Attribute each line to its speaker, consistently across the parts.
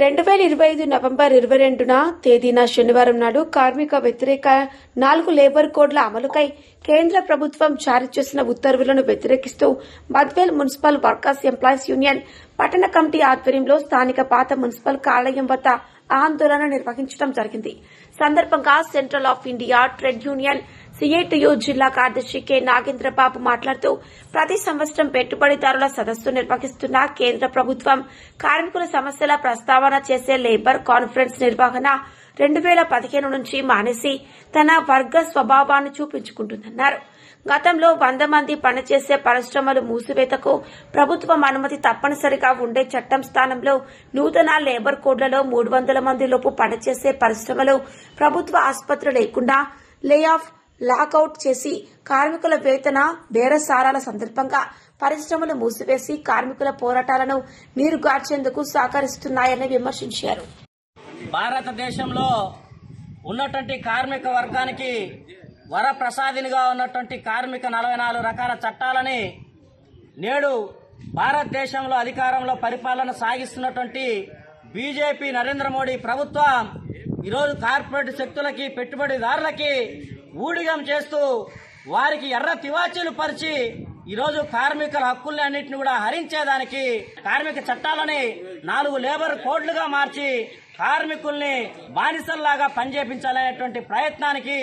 Speaker 1: రెండు వేల ఇరవై ఐదు నవంబర్ ఇరవై రెండున తేదీన శనివారం నాడు కార్మిక వ్యతిరేక నాలుగు లేబర్ కోడ్ల అమలుకై కేంద్ర ప్రభుత్వం జారీ చేసిన ఉత్తర్వులను వ్యతిరేకిస్తూ Badvel municipal workers employees union పట్టణ కమిటీ ఆధ్వర్యంలో స్థానిక పాత మున్సిపల్ కార్యాలయం వద్ద ఆందోళన నిర్వహించడం జరిగింది. సందర్భంగా central of India trade union CITU జిల్లా కార్యదర్శి కె. నాగేంద్రబాబు మాట్లాడుతూ ప్రతి సంవత్సరం పెట్టుబడిదారుల సదస్సు నిర్వహిస్తున్న కేంద్ర ప్రభుత్వం కార్మికుల సమస్యల ప్రస్తావన చేసే లేబర్ కాన్ఫరెన్స్ నిర్వహణ రెండు వేల పదిహేను నుంచి మానేసి తన వర్గ స్వభావాన్ని చూపించుకుంటుందన్నారు. గతంలో వంద మంది పనిచేసే పరిశ్రమలు మూసివేతకు ప్రభుత్వం అనుమతి తప్పనిసరిగా ఉండే చట్టం స్థానంలో నూతన లేబర్ కోడ్లలో మూడు వందల మంది లోపు పనిచేసే పరిశ్రమలు ప్రభుత్వ ఆసుపత్రి లేకుండా లే ఆఫ్ లాకౌట్ చేసి కార్మికుల వేతన బేరసారాల సందర్భంగా పరిశ్రమలు మూసివేసి కార్మికుల పోరాటాలను నీరుగార్చేందుకు సహకరిస్తున్నాయని విమర్శించారు.
Speaker 2: భారతదేశంలో ఉన్నటువంటి కార్మిక వర్గానికి వరప్రసాదినిగా ఉన్నటువంటి కార్మిక నలభై నాలుగు రకాల చట్టాలని నేడు భారతదేశంలో అధికారంలో పరిపాలన సాగిస్తున్నటువంటి బీజేపీ నరేంద్ర మోడీ ప్రభుత్వం ఈరోజు కార్పొరేట్ శక్తులకి పెట్టుబడిదారులకి ఊడిగం చేస్తూ వారికి ఎర్ర తివాచీలు పరిచి ఈరోజు కార్మికుల హక్కుల్ని అన్నింటిని కూడా హరించేదానికి కార్మిక చట్టాలని నాలుగు లేబర్ కోడ్లుగా మార్చి కార్మికుల్ని బానిసల్లాగా పనిచేపించాలనేటువంటి ప్రయత్నానికి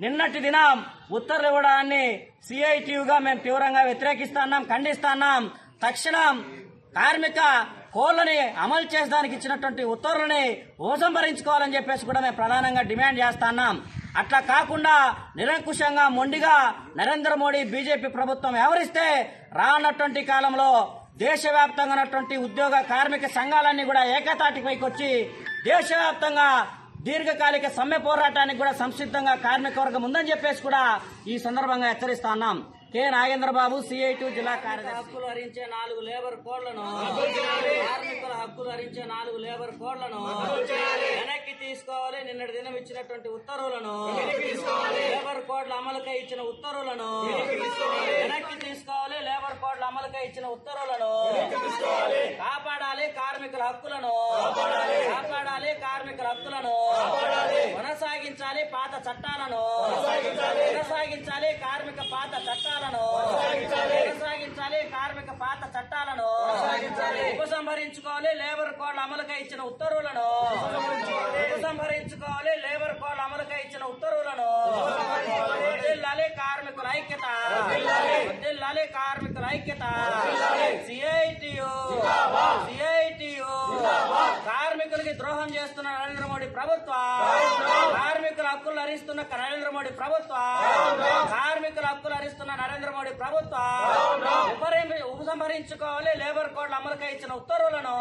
Speaker 2: నిన్నటి దినం ఉత్తర్వులు ఇవ్వడాన్ని సిఐటియుగా మేము తీవ్రంగా వ్యతిరేకిస్తున్నాం ఖండిస్తున్నాం. తక్షణం కార్మిక కోళ్ళని అమలు చేసడానికి ఇచ్చినటువంటి ఉత్తర్వులని ఉపసంహరించుకోవాలని చెప్పేసి కూడా మేము ప్రధానంగా డిమాండ్ చేస్తున్నాం. అట్లా కాకుండా నిరంకుశంగా మొండిగా నరేంద్ర మోడీ బీజేపీ ప్రభుత్వం వ్యవహరిస్తే రానటువంటి కాలంలో దేశవ్యాప్తంగా ఉన్నటువంటి ఉద్యోగ కార్మిక సంఘాలన్నీ కూడా ఏకతాటిపైకి వచ్చి దేశవ్యాప్తంగా దీర్ఘకాలిక సమ్మె పోరాటానికి కూడా సంసిద్ధంగా కార్మిక వర్గం ఉందని చెప్పేసి కూడా ఈ సందర్భంగా హెచ్చరిస్తా ఉన్నాం. కె నాగేంద్ర బాబు సిఐటి జిల్లా కార్యదర్శి. హక్కులు హరించే నాలుగు లేబర్ కోడ్లను. కార్మికుల హక్కులు హరించే నాలుగు లేబర్ కోడ్లను. వెనక్కి తీసుకోవాలి నిన్నటి దినం ఇచ్చినటువంటి ఉత్తర్వులను. లేబర్ కోడ్ల అమలుకై ఇచ్చిన ఉత్తర్వులను. వెనక్కి తీసుకోవాలి. లేబర్ కోడ్ల అమలుకై ఇచ్చిన ఉత్తర్వులను. కాపాడాలి కార్మికుల హక్కులను. కాపాడాలి. కార్మికుల హక్కులను. కొనసాగించాలి పాత చట్టాలను. కొనసాగించాలి కార్మిక పాత చట్టాలను కొనసాగించాలి కార్మిక పాత చట్టాలను ఉపసంహరించుకోవాలి లేబర్ కోడ్ల అమలుకై ఇచ్చిన ఉత్తర్వులను. ఉపసంహరించుకోవాలి. లేబర్ కోడ్ల అమలుకై ఇచ్చిన ఉత్తర్వులను. వర్ధిల్లాలి కార్మికుల ఐక్యత. వర్ధిల్లాలి కార్మికుల ఐక్యత. సిఐటియు. సిఐటియు. కార్మికులకి ద్రోహం చేస్తున్న నరేంద్ర మోడీ ప్రభుత్వం. కార్మికుల హక్కులు హరిస్తున్న నరేంద్ర మోడీ ప్రభుత్వం. కార్మికుల హక్కులు హరిస్తున్న నరేంద్ర మోడీ ప్రభుత్వం. ఉపసంహరించుకోవాలి లేబర్ కోడ్ల అమలుకై ఇచ్చిన ఉత్తర్వులను